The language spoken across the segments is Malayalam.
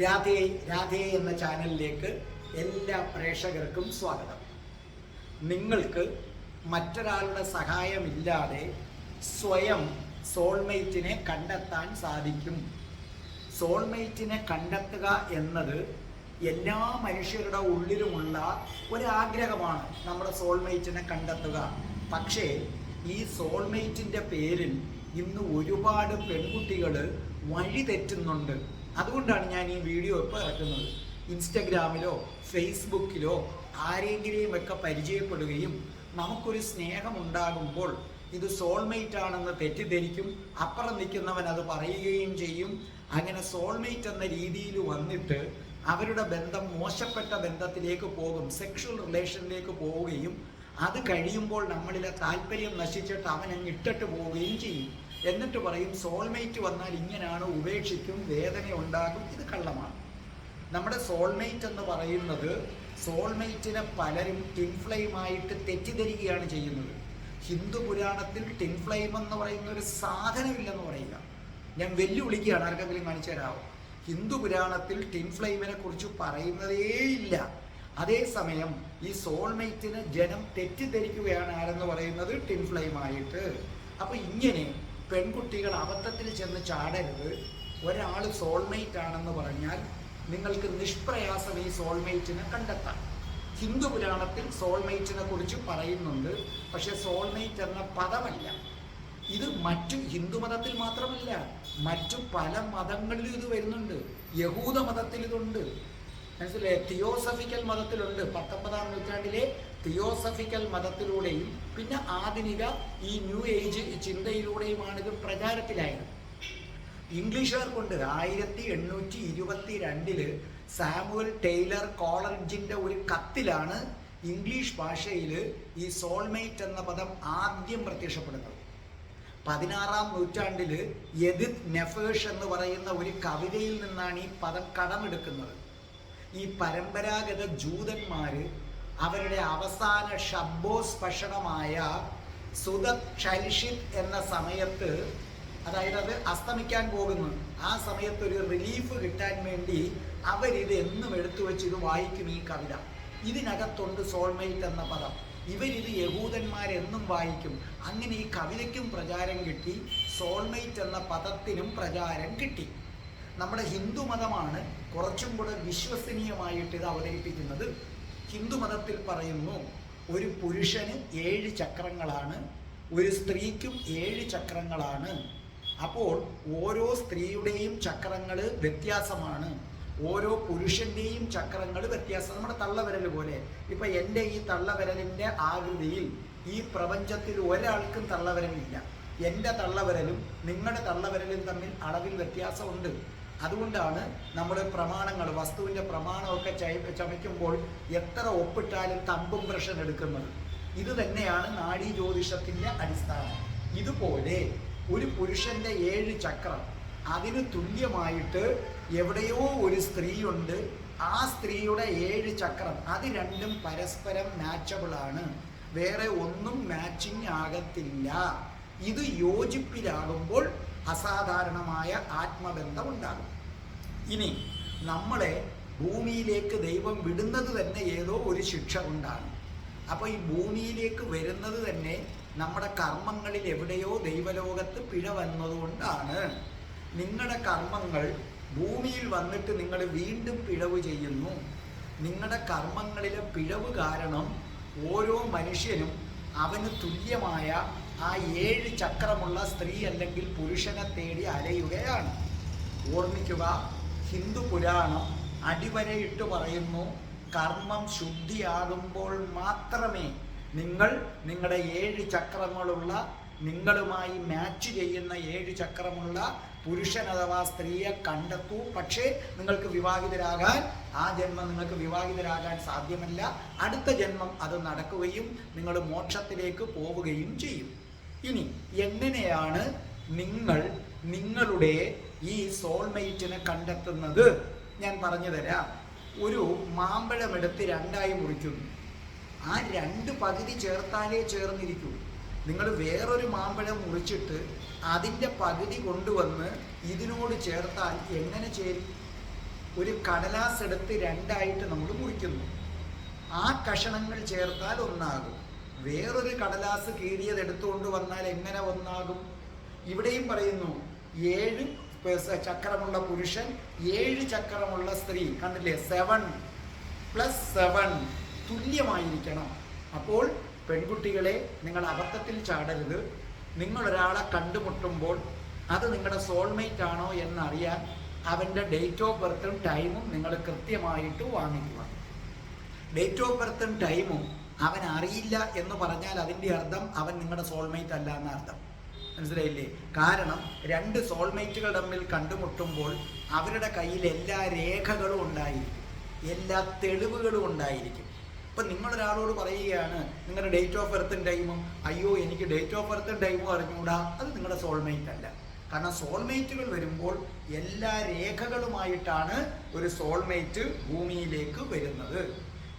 രാധേ രാധേ എന്ന ചാനലിലേക്ക് എല്ലാ പ്രേക്ഷകർക്കും സ്വാഗതം. നിങ്ങൾക്ക് മറ്റൊരാളുടെ സഹായമില്ലാതെ സ്വയം സോൾമേറ്റിനെ കണ്ടെത്താൻ സാധിക്കും. സോൾമേറ്റിനെ കണ്ടെത്തുക എന്നത് എല്ലാ മനുഷ്യരുടെ ഉള്ളിലുമുള്ള ഒരാഗ്രഹമാണ് നമ്മുടെ സോൾമേറ്റിനെ കണ്ടെത്തുക. പക്ഷേ ഈ സോൾമേറ്റിന്റെ പേരിൽ ഇന്ന് ഒരുപാട് പെൺകുട്ടികൾ വഴി തെറ്റുന്നുണ്ട് അതുകൊണ്ടാണ് ഞാൻ ഈ വീഡിയോ ഇപ്പോൾ ഇറക്കുന്നത്. ഇൻസ്റ്റഗ്രാമിലോ ഫേസ്ബുക്കിലോ ആരെങ്കിലും ഒക്കെ പരിചയപ്പെടുകയും നമുക്കൊരു സ്നേഹം ഉണ്ടാകുമ്പോൾ ഇത് സോൾമേറ്റ് ആണെന്ന് തെറ്റിദ്ധരിക്കും അപ്പുറം നിൽക്കുന്നവൻ അത് പറയുകയും ചെയ്യും. അങ്ങനെ സോൾമേറ്റ് എന്ന രീതിയിൽ വന്നിട്ട് അവരുടെ ബന്ധം മോശപ്പെട്ട ബന്ധത്തിലേക്ക് പോകും സെക്ഷൽ റിലേഷനിലേക്ക് പോവുകയും അത് കഴിയുമ്പോൾ നമ്മളിലെ താല്പര്യം നശിച്ചിട്ട് അവൻ അങ്ങ് ഇട്ടിട്ട് പോവുകയും ചെയ്യും. എന്നിട്ട് പറയും സോൾമേറ്റ് വന്നാൽ ഇങ്ങനെയാണ് ഉപേക്ഷിക്കും വേദന ഉണ്ടാകും ഇത് കള്ളമാണ്. നമ്മുടെ സോൾമേറ്റ് എന്ന് പറയുന്നത് സോൾമേറ്റിനെ പലരും ടിൻഫ്ലെയിമായിട്ട് തെറ്റിദ്ധരിക്കുകയാണ് ചെയ്യുന്നത്. ഹിന്ദു പുരാണത്തിൽ ടിൻഫ്ലെയിം എന്ന് പറയുന്ന ഒരു സാധനമില്ലെന്ന് പറയുക. ഞാൻ വെല്ലുവിളിക്കുകയാണ് ആർക്കെങ്കിലും കാണിച്ചു തരാമോ ഹിന്ദു പുരാണത്തിൽ ടിൻഫ്ലെയിമിനെ കുറിച്ച് പറയുന്നതേയില്ല അതേസമയം ഈ സോൾമേറ്റിന് ജനം തെറ്റിദ്ധരിക്കുകയാണ് ആരെന്ന് പറയുന്നത് ടിൻഫ്ലെയിമായിട്ട് അപ്പൊ ഇങ്ങനെ പെൺകുട്ടികൾ അബദ്ധത്തിൽ ചെന്ന് ചാടരുത്. ഒരാൾ സോൾമേറ്റ് ആണെന്ന് പറഞ്ഞാൽ നിങ്ങൾക്ക് നിഷ്പ്രയാസം ഈ സോൾമേറ്റിനെ കണ്ടെത്താം. ഹിന്ദു പുരാണത്തിൽ സോൾമേറ്റിനെ കുറിച്ച് പറയുന്നുണ്ട്. പക്ഷെ സോൾമേറ്റ് എന്ന പദമല്ല. ഇത് മറ്റു ഹിന്ദു മതത്തിൽ മാത്രമല്ല മറ്റു പല മതങ്ങളിലും ഇത് വരുന്നുണ്ട്. യഹൂദ മതത്തിൽ ഇതുണ്ട്. മനസ്സിലായേ തിയോസഫിക്കൽ മതത്തിലുണ്ട്. പത്തൊമ്പതാം നൂറ്റാണ്ടിലെ തിയോസഫിക്കൽ മതത്തിലൂടെയും പിന്നെ ആധുനിക ഈ ന്യൂ ഏജ് ചിന്തയിലൂടെയുമാണ് ഇത് പ്രചാരത്തിലായത്. ഇംഗ്ലീഷുകാർ കൊണ്ട് ആയിരത്തി എണ്ണൂറ്റി ഇരുപത്തി രണ്ടിൽ സാമുവൽ ടൈലർ കോളർജിന്റെ ഒരു കത്തിലാണ് ഇംഗ്ലീഷ് ഭാഷയിൽ ഈ സോൾമേറ്റ് എന്ന പദം ആദ്യം പ്രത്യക്ഷപ്പെടുന്നത്. പതിനാറാം നൂറ്റാണ്ടിൽ എദിത് നെഫേഷ് എന്ന് പറയുന്ന ഒരു കവിതയിൽ നിന്നാണ് ഈ പദം കടമെടുക്കുന്നത്. ഈ പരമ്പരാഗത ജൂതന്മാർ അവരുടെ അവസാന ശബ്ദോസ്പർശനമായ സുദത് ഷൽഷിത് എന്ന സമയത്ത് അതായത് അത് അസ്തമിക്കാൻ പോകുന്നു. ആ സമയത്ത് ഒരു റിലീഫ് കിട്ടാൻ വേണ്ടി അവരിത് എന്നും എടുത്തു വെച്ച് ഇത് വായിക്കും ഈ കവിത. ഇതിനകത്തുണ്ട് സോൾമേറ്റ് എന്ന പദം. ഇവരിത് യഹൂദന്മാരെന്നും വായിക്കും. അങ്ങനെ ഈ കവിതയ്ക്കും പ്രചാരം കിട്ടി സോൾമേറ്റ് എന്ന പദത്തിനും പ്രചാരം കിട്ടി. നമ്മുടെ ഹിന്ദു മതമാണ് കുറച്ചും കൂടെ വിശ്വസനീയമായിട്ട് ഇത് അവതരിപ്പിക്കുന്നത്. ഹിന്ദു മതത്തിൽ പറയുന്നു ഒരു പുരുഷന് ഏഴ് ചക്രങ്ങളാണ് ഒരു സ്ത്രീക്കും ഏഴ് ചക്രങ്ങളാണ്. അപ്പോൾ ഓരോ സ്ത്രീയുടെയും ചക്രങ്ങൾ വ്യത്യാസമാണ്. ഓരോ പുരുഷന്റെയും ചക്രങ്ങൾ വ്യത്യാസം. നമ്മുടെ തള്ളവിരൽ പോലെ. ഇപ്പൊ എന്റെ ഈ തള്ളവിരലിന്റെ ആകൃതിയിൽ ഈ പ്രപഞ്ചത്തിൽ ഒരാൾക്കും തള്ളവിരലില്ല. എന്റെ തള്ളവിരലും നിങ്ങളുടെ തള്ളവിരലും തമ്മിൽ അളവിൽ വ്യത്യാസമുണ്ട്. അതുകൊണ്ടാണ് നമ്മുടെ പ്രമാണങ്ങൾ വസ്തുവിന്റെ പ്രമാണമൊക്കെ ചമയ്ക്കുമ്പോൾ എത്ര ഒപ്പിട്ടാലും തമ്പും പ്രഷൻ എടുക്കുന്നത്. ഇത് തന്നെയാണ് നാഡീ ജ്യോതിഷത്തിന്റെ അടിസ്ഥാനം. ഇതുപോലെ ഒരു പുരുഷന്റെ ഏഴ് ചക്രം അതിന് തുല്യമായിട്ട് എവിടെയോ ഒരു സ്ത്രീയുണ്ട്. ആ സ്ത്രീയുടെ ഏഴ് ചക്രം അത് രണ്ടും പരസ്പരം മാച്ചബിൾ ആണ്. വേറെ ഒന്നും മാച്ചിങ് ആകത്തില്ല. ഇത് യോജിപ്പിലാകുമ്പോൾ അസാധാരണമായ ആത്മബന്ധം ഉണ്ടാകും. ഇനി നമ്മളെ ഭൂമിയിലേക്ക് ദൈവം വിടുന്നത് തന്നെ ഏതോ ഒരു ശിക്ഷ കൊണ്ടാണ്. അപ്പോൾ ഈ ഭൂമിയിലേക്ക് വരുന്നത് തന്നെ നമ്മുടെ കർമ്മങ്ങളിൽ എവിടെയോ ദൈവലോകത്ത് പിഴ വന്നതുകൊണ്ടാണ്. നിങ്ങളുടെ കർമ്മങ്ങൾ ഭൂമിയിൽ വന്നിട്ട് നിങ്ങൾ വീണ്ടും പിഴവ് ചെയ്യുന്നു. നിങ്ങളുടെ കർമ്മങ്ങളിലെ പിഴവ് കാരണം ഓരോ മനുഷ്യനും അവന് തുല്യമായ ആ ഏഴ് ചക്രമുള്ള സ്ത്രീ അല്ലെങ്കിൽ പുരുഷനെ തേടി അലയുകയാണ്. ഓർമ്മിക്കുക ഹിന്ദു പുരാണം അടിവരയിട്ട് പറയുന്നു കർമ്മം ശുദ്ധിയാകുമ്പോൾ മാത്രമേ നിങ്ങൾ നിങ്ങളുടെ ഏഴ് ചക്രങ്ങളുള്ള നിങ്ങളുമായി മാച്ച് ചെയ്യുന്ന ഏഴ് ചക്രമുള്ള പുരുഷൻ അഥവാ സ്ത്രീയെ കണ്ടെത്തൂ. പക്ഷേ നിങ്ങൾക്ക് വിവാഹിതരാകാൻ ആ ജന്മം നിങ്ങൾക്ക് വിവാഹിതരാകാൻ സാധ്യമല്ല. അടുത്ത ജന്മം അത് നടക്കുകയും നിങ്ങൾ മോക്ഷത്തിലേക്ക് പോവുകയും ചെയ്യും. ഇനി എങ്ങനെയാണ് നിങ്ങൾ നിങ്ങളുടെ ഈ സോൾമേറ്റിനെ കണ്ടെത്തുന്നത് ഞാൻ പറഞ്ഞു തരാം. ഒരു മാമ്പഴമെടുത്ത് രണ്ടായി മുറിക്കുന്നു. ആ രണ്ട് പകുതി ചേർത്താലേ ചേർന്നിരിക്കൂ. നിങ്ങൾ വേറൊരു മാമ്പഴം മുറിച്ചിട്ട് അതിന്റെ പകുതി കൊണ്ടുവന്ന് ഇതിനോട് ചേർത്താൽ എങ്ങനെ ചേരും? ഒരു കടലാസ് എടുത്ത് രണ്ടായിട്ട് നമ്മൾ മുറിക്കുന്നു. ആ കഷണങ്ങൾ ചേർത്താൽ ഒന്നാകും. വേറൊരു കടലാസ് കീറിയത് എടുത്തുകൊണ്ട് വന്നാൽ എങ്ങനെ ഒന്നാകും? ഇവിടെയും പറയുന്നു ഏഴ് ചക്രമുള്ള പുരുഷൻ ഏഴ് ചക്രമുള്ള സ്ത്രീ. കണ്ടില്ലേ? സെവൻ പ്ലസ് സെവൻ തുല്യമായിരിക്കണം. അപ്പോൾ പെൺകുട്ടികളെ നിങ്ങൾ അബദ്ധത്തിൽ ചാടരുത്. നിങ്ങൾ ഒരാളെ കണ്ടുമുട്ടുമ്പോൾ അത് നിങ്ങളുടെ സോൾമേറ്റ് ആണോ എന്നറിയാൻ അവന്റെ ഡേറ്റ് ഓഫ് ബർത്തും ടൈമും നിങ്ങൾ കൃത്യമായിട്ട് വാങ്ങിക്കുക. ഡേറ്റ് ഓഫ് ബർത്തും ടൈമും അവൻ അറിയില്ല എന്ന് പറഞ്ഞാൽ അതിന്റെ അർത്ഥം അവൻ നിങ്ങളുടെ സോൾമേറ്റ് അല്ല എന്ന അർത്ഥം. മനസ്സിലായില്ലേ? കാരണം രണ്ട് സോൾമേറ്റുകൾ തമ്മിൽ കണ്ടുമുട്ടുമ്പോൾ അവരുടെ കയ്യിൽ എല്ലാ രേഖകളും ഉണ്ടായിരിക്കും. എല്ലാ തെളിവുകളും ഉണ്ടായിരിക്കും. ഇപ്പം നിങ്ങളൊരാളോട് പറയുകയാണ് നിങ്ങളുടെ ഡേറ്റ് ഓഫ് ബർത്തും ടൈമും അയ്യോ എനിക്ക് ഡേറ്റ് ഓഫ് ബർത്തും ടൈമും അറിഞ്ഞുകൂടാ അത് നിങ്ങളുടെ സോൾമേറ്റ് അല്ല. കാരണം സോൾമേറ്റുകൾ വരുമ്പോൾ എല്ലാ രേഖകളുമായിട്ടാണ് ഒരു സോൾമേറ്റ് ഭൂമിയിലേക്ക് വരുന്നത്.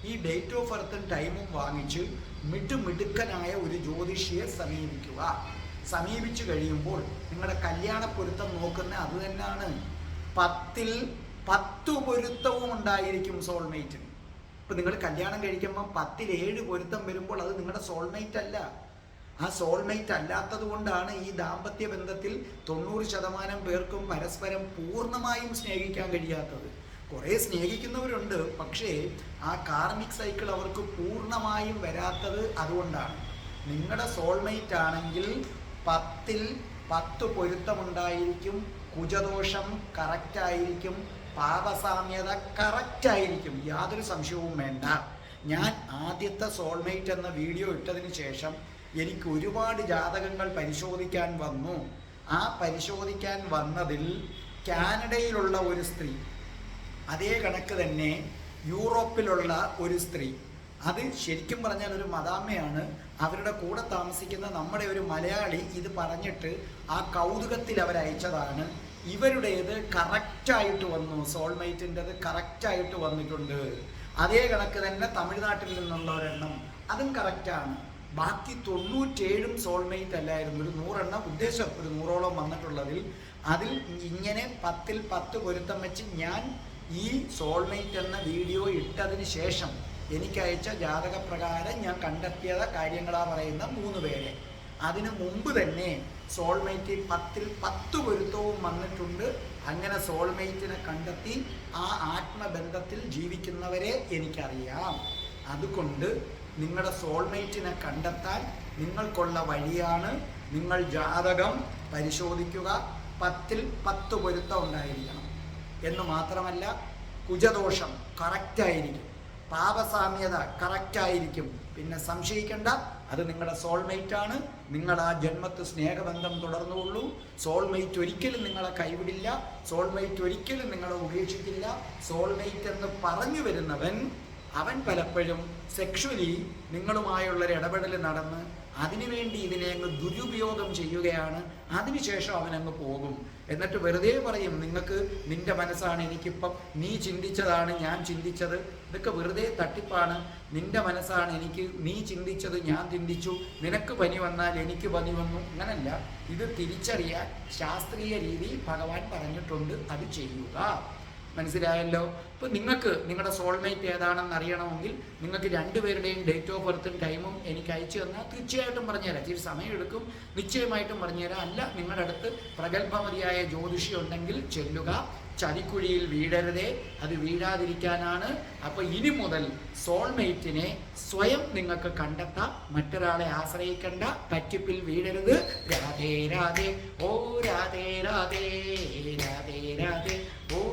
ഈ ഡേറ്റ് ഓഫ് ബർത്തും ടൈമും വാങ്ങിച്ച് മിടുമിടുക്കനായ ഒരു ജ്യോതിഷിയെ സമീപിക്കുക. സമീപിച്ചു കഴിയുമ്പോൾ നിങ്ങളുടെ കല്യാണ പൊരുത്തം നോക്കുന്ന അത് തന്നെയാണ്. പത്തിൽ പത്തു പൊരുത്തവും ഉണ്ടായിരിക്കും സോൾമേറ്റിന് ഇപ്പൊ നിങ്ങൾ കല്യാണം കഴിക്കുമ്പോൾ പത്തിൽ ഏഴ് പൊരുത്തം വരുമ്പോൾ അത് നിങ്ങളുടെ സോൾമേറ്റ് അല്ല. ആ സോൾമേറ്റ് അല്ലാത്തത് കൊണ്ടാണ് ഈ ദാമ്പത്യ ബന്ധത്തിൽ തൊണ്ണൂറ് ശതമാനം പേർക്കും പരസ്പരം പൂർണമായും സ്നേഹിക്കാൻ കഴിയാത്തത്. കുറേ സ്നേഹിക്കുന്നവരുണ്ട് പക്ഷേ ആ കാർമിക് സൈക്കിൾ അവർക്ക് പൂർണമായും വരാത്തത് അതുകൊണ്ടാണ്. നിങ്ങളുടെ സോൾമേറ്റ് ആണെങ്കിൽ പത്തിൽ പത്ത് പൊരുത്തമുണ്ടായിരിക്കും കുജദോഷം കറക്റ്റ് ആയിരിക്കും പാപസാമ്യത കറക്റ്റ് ആയിരിക്കും യാതൊരു സംശയവും വേണ്ട. ഞാൻ ആദ്യത്തെ സോൾമേറ്റ് എന്ന വീഡിയോ ഇട്ടതിന് ശേഷം എനിക്ക് ഒരുപാട് ജാതകങ്ങൾ പരിശോധിക്കാൻ വന്നു. ആ പരിശോധിക്കാൻ വന്നതിൽ കാനഡയിലുള്ള ഒരു സ്ത്രീ അതേ കണക്ക് തന്നെ യൂറോപ്പിലുള്ള ഒരു സ്ത്രീ അത് ശരിക്കും പറഞ്ഞാൽ ഒരു മദാമ്മയാണ്. അവരുടെ കൂടെ താമസിക്കുന്ന നമ്മുടെ ഒരു മലയാളി ഇത് പറഞ്ഞിട്ട് ആ കൗതുകത്തിൽ അവരയച്ചതാണ് ഇവരുടേത് കറക്റ്റായിട്ട് വന്നു സോൾമേറ്റിന്റെത് കറക്റ്റായിട്ട് വന്നിട്ടുണ്ട്. അതേ കണക്ക് തന്നെ തമിഴ്നാട്ടിൽ നിന്നുള്ള ഒരെണ്ണം അതും കറക്റ്റാണ് ബാക്കി തൊണ്ണൂറ്റേഴും സോൾമേറ്റ് അല്ലായിരുന്നു. ഒരു നൂറെണ്ണം ഉദ്ദേശം ഒരു നൂറോളം വന്നിട്ടുള്ളതിൽ. അതിൽ ഇങ്ങനെ പത്തിൽ പത്ത് പൊരുത്തം വെച്ച് ഞാൻ ഈ സോൾമേറ്റ് എന്ന വീഡിയോ ഇട്ടതിന് ശേഷം എനിക്ക് അയച്ച ജാതകപ്രകാരം ഞാൻ കണ്ടെത്തിയ കാര്യങ്ങളാ പറയുന്ന മൂന്ന് പേരെ. അതിനു മുമ്പ് തന്നെ സോൾമേറ്റ് പത്തിൽ പത്ത് പൊരുത്തവും വന്നിട്ടുണ്ട്. അങ്ങനെ സോൾമേറ്റിനെ കണ്ടെത്തി ആ ആത്മബന്ധത്തിൽ ജീവിക്കുന്നവരെ എനിക്കറിയാം. അതുകൊണ്ട് നിങ്ങളുടെ സോൾമേറ്റിനെ കണ്ടെത്താൻ നിങ്ങൾക്കുള്ള വഴിയാണ് നിങ്ങൾ ജാതകം പരിശോധിക്കുക. പത്തിൽ പത്ത് പൊരുത്തം ഉണ്ടായിരിക്കണം. എന്ന് മാത്രമല്ല കുജദോഷം കറക്റ്റായിരിക്കും പാപസാമ്യത കറക്റ്റായിരിക്കും പിന്നെ സംശയിക്കേണ്ട അത് നിങ്ങളുടെ സോൾമേറ്റ് ആണ്. നിങ്ങൾ ആ ജന്മത്ത് സ്നേഹബന്ധം തുടർന്നുകൊള്ളൂ. സോൾമേറ്റ് ഒരിക്കലും നിങ്ങളെ കൈവിടില്ല. സോൾമേറ്റ് ഒരിക്കലും നിങ്ങളെ ഉപേക്ഷിക്കില്ല. സോൾമേറ്റ് എന്ന് പറഞ്ഞു വരുന്നവൻ അവൻ പലപ്പോഴും സെക്ഷുവലി നിങ്ങളുമായുള്ളൊരു ഇടപെടൽ നടന്ന് അതിനുവേണ്ടി ഇതിനെ അങ്ങ് ദുരുപയോഗം ചെയ്യുകയാണ്. അതിനുശേഷം അവനങ്ങ് പോകും. എന്നിട്ട് വെറുതെ പറയും നിങ്ങൾക്ക് നിന്റെ മനസ്സാണ് എനിക്കിപ്പം നീ ചിന്തിച്ചതാണ് ഞാൻ ചിന്തിച്ചത്. ഇതൊക്കെ വെറുതെ തട്ടിപ്പാണ്. നിന്റെ മനസ്സാണ് എനിക്ക് നീ ചിന്തിച്ചത് ഞാൻ ചിന്തിച്ചു. നിനക്ക് പനി വന്നാൽ എനിക്ക് പനി വന്നു. അങ്ങനല്ല. ഇത് തിരിച്ചറിയാൻ ശാസ്ത്രീയ രീതിയിൽ ഭഗവാൻ പറഞ്ഞിട്ടുണ്ട്. അത് ചെയ്യുക. മനസ്സിലായല്ലോ? ഇപ്പൊ നിങ്ങൾക്ക് നിങ്ങളുടെ സോൾമേറ്റ് ഏതാണെന്ന് അറിയണമെങ്കിൽ നിങ്ങൾക്ക് രണ്ടുപേരുടെയും ഡേറ്റ് ഓഫ് ബർത്തും ടൈമും എനിക്ക് അയച്ചു തന്നാൽ തീർച്ചയായിട്ടും പറഞ്ഞുതരാം. ഇച്ചിരി സമയമെടുക്കും. നിശ്ചയമായിട്ടും പറഞ്ഞുതരാം. അല്ല നിങ്ങളുടെ അടുത്ത് പ്രഗത്ഭമതിയായ ജ്യോതിഷി ഉണ്ടെങ്കിൽ ചെല്ലുക. ചതിക്കുഴിയിൽ വീഴരുതേ. അത് വീഴാതിരിക്കാനാണ്. അപ്പോൾ ഇനി മുതൽ സോൾമേറ്റിനെ സ്വയം നിങ്ങൾക്ക് കണ്ടെത്താം. മറ്റൊരാളെ ആശ്രയിക്കണ്ട. പറ്റിപ്പിൽ വീഴരുത്. രാധേ രാധേ. ഓ രാധേ രാധേ. രാധേ രാധേ. ഓ